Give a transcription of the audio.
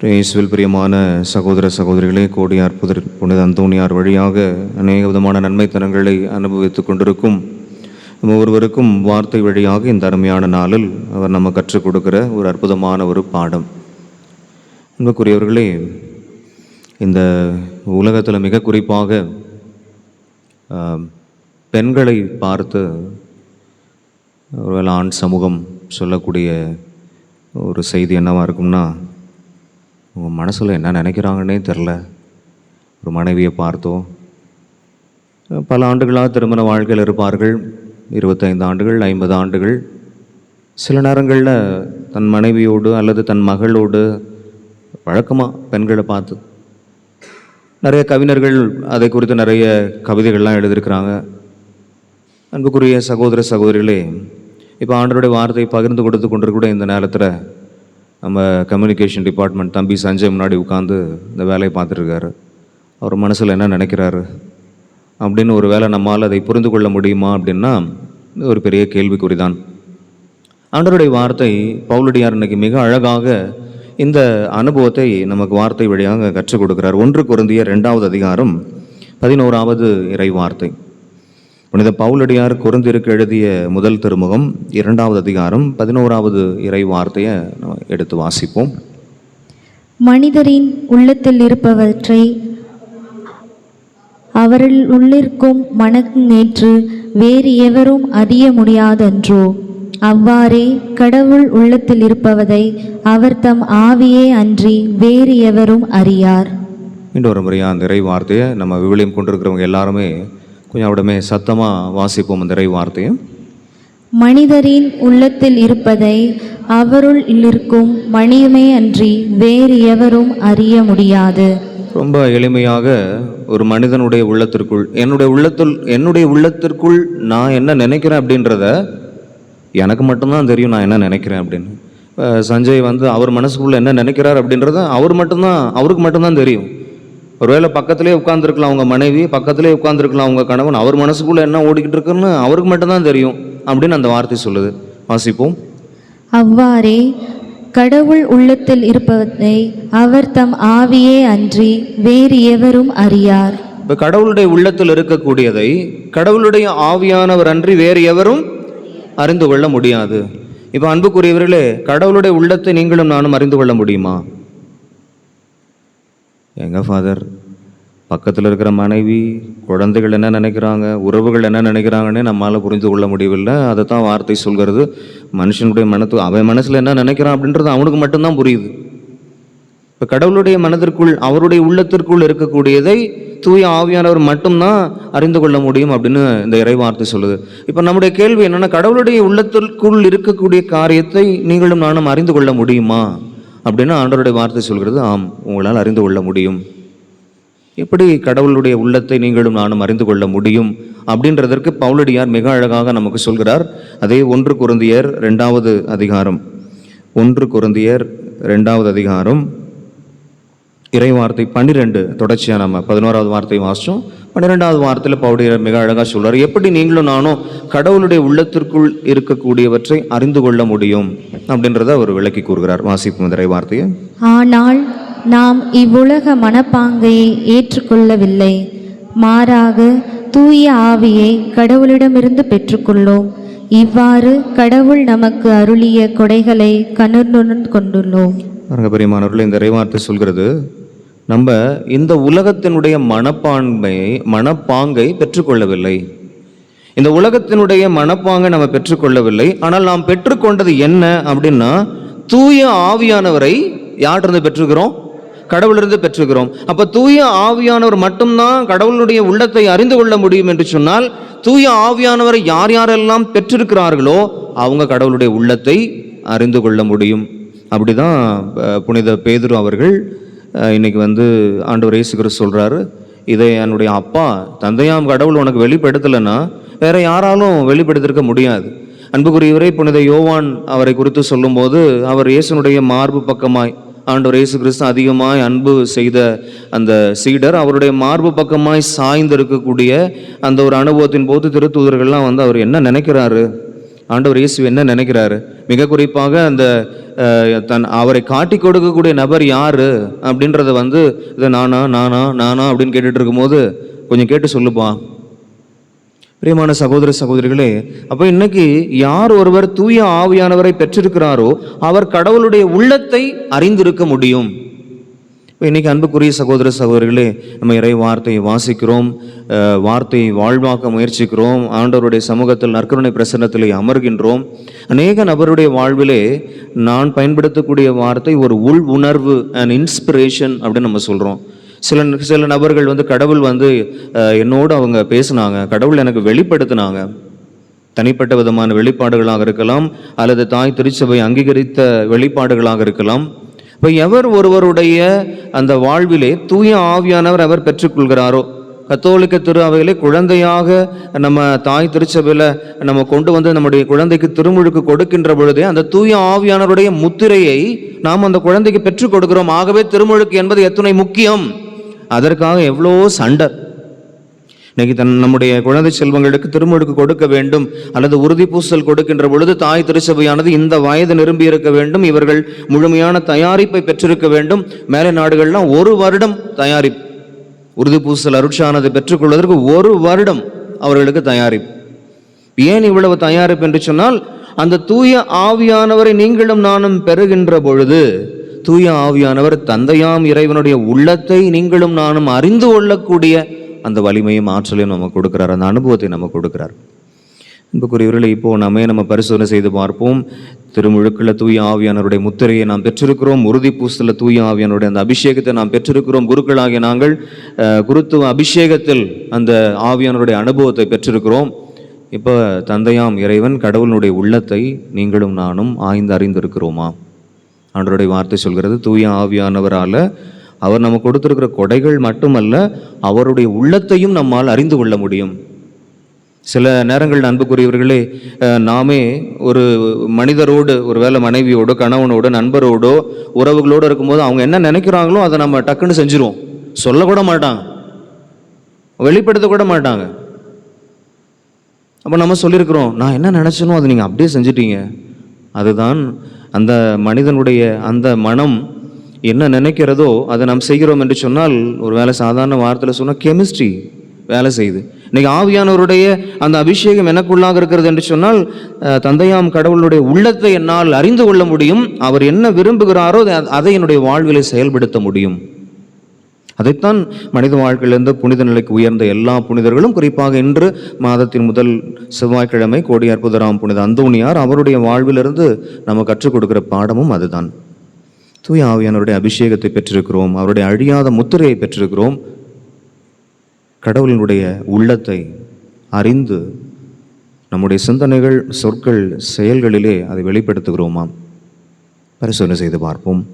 இயேசுவில் பிரியமான சகோதர சகோதரிகளே கோடியார் புதர் புனித அந்தோணியார் வழியாக அநேக விதமான நன்மைத்தனங்களை அனுபவித்துக் கொண்டிருக்கும் நம்ம ஒருவருக்கும் வார்த்தை வழியாக இந்த அருமையான நாளில் அவர் நம்ம கற்றுக் கொடுக்கிற ஒரு அற்புதமான ஒரு பாடம். அன்புக்குரியவர்களே இந்த உலகத்தில் மிக குறிப்பாக பெண்களை பார்த்து ஒருவேளை ஆண் சமூகம் சொல்லக்கூடிய ஒரு செய்தி என்னவாக இருக்கும்னா உங்கள் மனசில் என்ன நினைக்கிறாங்கன்னே தெரில ஒரு மனைவியை பார்த்தோம். பல ஆண்டுகளாக திருமண வாழ்க்கையில் இருப்பார்கள். இருபத்தைந்து ஆண்டுகள் ஐம்பது ஆண்டுகள். சில நேரங்களில் தன் மனைவியோடு அல்லது தன் மகளோடு வழக்கமாக பெண்களை பார்த்து. நிறைய கவிஞர்கள் அதை குறித்து நிறைய கவிதைகள்லாம் எழுதியிருக்கிறாங்க. அன்புக்குரிய சகோதர சகோதரிகளே இப்போ ஆண்டருடைய வார்த்தையை பகிர்ந்து கொடுத்து கொண்டிருக்கூட இந்த நேரத்தில் நம்ம கம்யூனிகேஷன் டிபார்ட்மெண்ட் தம்பி சஞ்சய் முன்னாடி உட்காந்து இந்த வேலையை பார்த்துட்ருக்காரு அவர் மனசில் என்ன நினைக்கிறாரு? அப்படின்னு ஒரு வேளை நம்மால் அதை புரிந்து கொள்ள முடியுமா அப்படின்னா ஒரு பெரிய கேள்விக்குறிதான். ஆண்டருடைய வார்த்தை பவுலடியார் இன்னைக்கு மிக அழகாக இந்த அனுபவத்தை நமக்கு வார்த்தை வழியாக கற்றுக் கொடுக்கிறார். ஒன்று குருந்திய ரெண்டாவது அதிகாரம் பதினோராவது இறை வார்த்தை. புனித பவுலடியார் குருந்திற்கு எழுதிய முதல் திருமுகம் இரண்டாவது அதிகாரம் பதினோராவது இறை வார்த்தையை நம்ம எடுத்து வாசிப்போம். மனிதரின் உள்ளத்தில் இருப்பவற்றை அவரில் உள்ளிருக்கும் மனநேற்று வேறு எவரும் அறிய முடியாதன்றோ அவ்வாறே கடவுள் உள்ளத்தில் இருப்பவதை அவர் தம் ஆவியே அன்றி வேறு எவரும் அறியார். ஒரு முறையாக அந்த இறை வார்த்தையை நம்ம விவிலியம் கொண்டிருக்கிறவங்க எல்லாருமே கொஞ்சம் அவடமே சத்தமாக வாசிப்போம் அந்த இறை வார்த்தையை. மனிதரின் உள்ளத்தில் இருப்பதை அவருள் இருக்கும் மணியுமே அன்றி வேறு எவரும் அறிய முடியாது. ரொம்ப எளிமையாக ஒரு மனிதனுடைய உள்ளத்திற்குள் என்னுடைய உள்ளத்துள் என்னுடைய உள்ளத்திற்குள் நான் என்ன நினைக்கிறேன் அப்படின்றத எனக்கு மட்டும்தான் தெரியும் நான் என்ன நினைக்கிறேன் அப்படின்னு. சஞ்சய் வந்து அவர் மனசுக்குள்ள என்ன நினைக்கிறார் அப்படின்றத அவர் மட்டும்தான் அவருக்கு மட்டும்தான் தெரியும். ஒருவேளை பக்கத்திலே உட்காந்துருக்கலாம் அவங்க மனைவி பக்கத்திலே உட்காந்துருக்கலாம் அவங்க கணவன் அவர் மனசுக்குள்ள என்ன ஓடிக்கிட்டு இருக்குன்னு அவருக்கு மட்டும்தான் தெரியும் அப்படின்னு அந்த வார்த்தை சொல்லுது. வாசிப்போம். அவ்வாறே கடவுள் உள்ளத்தில் இருப்பதை அவர் தம் ஆவியே அன்றி வேறு எவரும் அறியார். இப்போ கடவுளுடைய உள்ளத்தில் இருக்கக்கூடியதை கடவுளுடைய ஆவியானவர் அன்றி வேறு எவரும் அறிந்து கொள்ள முடியாது. இப்போ அன்புக்குரியவர்களே கடவுளுடைய உள்ளத்தை நீங்களும் நானும் அறிந்து கொள்ள முடியுமா? எங்கள் ஃபாதர் பக்கத்தில் இருக்கிற மனைவி குழந்தைகள் என்ன நினைக்கிறாங்க உறவுகள் என்ன நினைக்கிறாங்கன்னே நம்மளால் புரிந்து கொள்ள முடியவில்லை. அதை தான் வார்த்தை சொல்கிறது. மனுஷனுடைய மனத்து அவன் மனசில் என்ன நினைக்கிறான் அப்படின்றது அவனுக்கு மட்டும்தான் புரியுது. இப்போ கடவுளுடைய மனதிற்குள் அவருடைய உள்ளத்திற்குள் இருக்கக்கூடியதை தூய ஆவியானவர் மட்டும்தான் அறிந்து கொள்ள முடியும் அப்படின்னு இந்த இறை வார்த்தை சொல்லுது. இப்போ நம்முடைய கேள்வி என்னென்னா கடவுளுடைய உள்ளத்திற்குள் இருக்கக்கூடிய காரியத்தை நீங்களும் நானும் அறிந்து கொள்ள முடியுமா? அப்படின்னு ஆண்டவருடைய வார்த்தை சொல்கிறது ஆம் உங்களால் அறிந்து கொள்ள முடியும். எப்படி கடவுளுடைய உள்ளத்தை நீங்களும் நானும் அறிந்து கொள்ள முடியும்? அப்படின்றதற்கு பவுலடியார் மிக அழகாக நமக்கு சொல்கிறார். அதே ஒன்று குருந்தியர் ரெண்டாவது அதிகாரம். ஒன்று குருந்தியர் ரெண்டாவது அதிகாரம். இறை வார்த்தை பன்னிரெண்டு தொடர்ச்சியாக நம்ம பதினோராவது வார்த்தை வாசித்தோம் பன்னிரெண்டாவது வார்த்தையில் பவுடியர் மிக அழகாக சொல்கிறார் எப்படி நீங்களும் நானும் கடவுளுடைய உள்ளத்திற்குள் இருக்கக்கூடியவற்றை அறிந்து கொள்ள முடியும்? அப்படின்றத அவர் விளக்கி கூறுகிறார். வாசிப்போம் இந்த இறை வார்த்தையை. ஆனால் நாம் இவ்வுலக மனப்பாங்கையை ஏற்றுக்கொள்ளவில்லை. மாறாக தூய ஆவியை கடவுளிடமிருந்து பெற்றுக்கொள்ளோம். இவ்வாறு கடவுள் நமக்கு அருளிய கொடைகளை கணர்ந்துடன் கொண்டுள்ளோம். பாருங்க பெரியமானவர்கள் இந்த இறைவார்த்தை சொல்கிறது நம்ம இந்த உலகத்தினுடைய மனப்பான்மையை மனப்பாங்கை பெற்றுக்கொள்ளவில்லை. இந்த உலகத்தினுடைய மனப்பாங்கை நம்ம பெற்றுக்கொள்ளவில்லை. ஆனால் நாம் பெற்றுக்கொண்டது என்ன அப்படின்னா தூய ஆவியானவரை யார்கிட்ட பெற்றுக்கிறோம்? கடவுளிருந்து பெற்றுக்கிறோம். அப்ப தூய ஆவியானவர் மட்டும்தான் கடவுளுடைய உள்ளத்தை அறிந்து கொள்ள முடியும் என்று சொன்னால் தூய ஆவியானவரை யார் யாரெல்லாம் பெற்றிருக்கிறார்களோ அவங்க கடவுளுடைய உள்ளத்தை அறிந்து கொள்ள முடியும். அப்படிதான் தான் புனித பேதுரு அவர்கள் இன்றைக்கி வந்து ஆண்டவர் இயேசு கிறிஸ்து சொல்கிறாரு இதை என்னுடைய அப்பா தந்தையாம் கடவுள் உனக்கு வெளிப்படுத்தலைன்னா வேற யாராலும் வெளிப்படுத்திருக்க முடியாது. அன்புக்குரியவரை புனித யோவான் அவரை குறித்து சொல்லும்போது அவர் இயேசுனுடைய மார்பு பக்கமாய் ஆண்டவர் இயேசு கிறிஸ்து அதிகமாய் அன்பு செய்த அந்த சீடர் அவருடைய மார்பு பக்கமாய் சாய்ந்து இருக்கக்கூடிய அந்த ஒரு அனுபவத்தின் போது திருத்தூதர்கள்லாம் வந்து அவர் என்ன நினைக்கிறாரு? ஆண்டவர் இயேசு என்ன நினைக்கிறாரு? மிக குறிப்பாக அந்த தன் அவரை காட்டி கொடுக்கக்கூடிய நபர் யார் அப்படின்றத வந்து இதை நானா நானா நானா அப்படின்னு கேட்டுட்டு இருக்கும்போது கொஞ்சம் கேட்டு சொல்லுப்பா. பிரியமான சகோதர சகோதரிகளே அப்போ இன்னைக்கு யார் ஒருவர் தூய ஆவியானவரை பெற்றிருக்கிறாரோ அவர் கடவுளுடைய உள்ளத்தை அறிந்திருக்க முடியும். இப்போ இன்றைக்கி அன்புக்குரிய சகோதர சகோதரிகளே நம்ம இறை வார்த்தையை வாசிக்கிறோம் வார்த்தையை வாழ்வாக்க முயற்சிக்கிறோம் ஆண்டவருடைய சமூகத்தில் நற்கருணை பிரசன்னத்தில் அமர்கின்றோம். அநேக நபருடைய வாழ்விலே நான் பயன்படுத்தக்கூடிய வார்த்தை ஒரு உள் உணர்வு அண்ட் இன்ஸ்பிரேஷன் அப்படின்னு நம்ம சொல்கிறோம் சில சில நபர்கள் வந்து கடவுள் வந்து என்னோடு அவங்க பேசினாங்க கடவுள் எனக்கு வெளிப்படுத்தினாங்க. தனிப்பட்ட விதமான வெளிப்பாடுகளாக இருக்கலாம் அல்லது தாய் திருச்சபை அங்கீகரித்த வெளிப்பாடுகளாக இருக்கலாம். இப்போ எவர் ஒருவருடைய அந்த வாழ்விலே தூய ஆவியானவர் அவர் பெற்றுக்கொள்கிறாரோ? கத்தோலிக்க திரு அவையிலே குழந்தையாக நம்ம தாய் திருச்சபையில் நம்ம கொண்டு வந்து நம்முடைய குழந்தைக்கு திருமுழுக்கு கொடுக்கின்ற பொழுதே அந்த தூய ஆவியானவருடைய முத்திரையை நாம் அந்த குழந்தைக்கு பெற்றுக் கொடுக்கிறோம். ஆகவே திருமுழுக்கு என்பது எத்தனை முக்கியம். அதற்காக எவ்வளோ சண்டை. இன்னைக்கு தன் நம்முடைய குழந்தை செல்வங்களுக்கு திருமுழுக்கு கொடுக்க வேண்டும் அல்லது உறுதி பூசல் கொடுக்கின்ற பொழுது தாய் திருச்சபையானது இந்த வயது நிரம்பி இருக்க வேண்டும் இவர்கள் முழுமையான தயாரிப்பை பெற்றிருக்க வேண்டும். மேலை நாடுகள்லாம் ஒரு வருடம் தயாரிப்பு. உறுதி பூசல் அருட்சானதை பெற்றுக்கொள்வதற்கு ஒரு வருடம் அவர்களுக்கு தயாரிப்பு. ஏன் இவ்வளவு தயாரிப்பு என்று சொன்னால் அந்த தூய ஆவியானவரை நீங்களும் நானும் பெறுகின்ற பொழுது தூய ஆவியானவர் தந்தையாம் இறைவனுடைய உள்ளத்தை நீங்களும் நானும் அறிந்து கொள்ளக்கூடிய அந்த வலிமையும் ஆற்றலையும் நமக்கு கொடுக்குறார் அந்த அனுபவத்தை நமக்கு கொடுக்குறார். அன்புக்குரியவர்களை இப்போ நம்மே நம்ம பரிசோதனை செய்து பார்ப்போம். திருமுழுக்கில் தூய ஆவியானவருடைய முத்திரையை நாம் பெற்றிருக்கிறோம். உறுதி பூசல தூய ஆவியானவருடைய அந்த அபிஷேகத்தை நாம் பெற்றிருக்கிறோம். குருக்களாகிய நாங்கள் குருத்துவ அபிஷேகத்தில் அந்த ஆவியானவருடைய அனுபவத்தை பெற்றிருக்கிறோம். இப்போ தந்தையாம் இறைவன் கடவுளுடைய உள்ளத்தை நீங்களும் நானும் ஆய்ந்து அறிந்திருக்கிறோமா? ஆண்டவருடைய வார்த்தை சொல்கிறது தூய ஆவியானவரால் அவர் நமக்கு கொடுத்துருக்கிற கொடைகள் மட்டுமல்ல அவருடைய உள்ளத்தையும் நம்மால் அறிந்து கொள்ள முடியும். சில நேரங்கள் அன்புக்குரியவர்களே நாமே ஒரு மனிதரோடு ஒரு வேளை மனைவியோடு கணவனோடு நண்பரோடோ உறவுகளோடு இருக்கும்போது அவங்க என்ன நினைக்கிறாங்களோ அதை நம்ம டக்குன்னு செஞ்சிருவோம். சொல்லக்கூட மாட்டாங்க. வெளிப்படுத்த கூட மாட்டாங்க. அப்போ நம்ம சொல்லியிருக்கிறோம் நான் என்ன நினச்சனோ அதை நீங்கள் அப்படியே செஞ்சிட்டீங்க. அதுதான் அந்த மனிதனுடைய அந்த மனம் என்ன நினைக்கிறதோ அதை நாம் செய்கிறோம் என்று சொன்னால் ஒரு வேளை சாதாரண வார்த்தையில் சொன்னால் கெமிஸ்ட்ரி வேலை செய்யுது. இன்னைக்கு ஆவியானவருடைய அந்த அபிஷேகம் எனக்குள்ளாக இருக்கிறது என்று சொன்னால் தந்தையாம் கடவுளுடைய உள்ளத்தை என்னால் அறிந்து கொள்ள முடியும். அவர் என்ன விரும்புகிறாரோ அதை- அதை என்னுடைய வாழ்விலை செயல்படுத்த முடியும். அதைத்தான் மனித வாழ்க்கையிலிருந்து புனித நிலைக்கு உயர்ந்த எல்லா புனிதர்களும் குறிப்பாக இன்று மாதத்தின் முதல் செவ்வாய்க்கிழமை கோடி அற்புதராம் புனித அந்தோணியார் அவருடைய வாழ்விலிருந்து நம்ம கற்றுக் கொடுக்கிற பாடமும் அதுதான். தூய ஆவியானவருடைய அபிஷேகத்தை பெற்றிருக்கிறோம். அவருடைய அழியாத முத்திரையை பெற்றிருக்கிறோம். கடவுளினுடைய உள்ளத்தை அறிந்து நம்முடைய சிந்தனைகள் சொற்கள் செயல்களிலே அதை வெளிப்படுத்துகிறோமாம். பரிசோதனை செய்து பார்ப்போம்.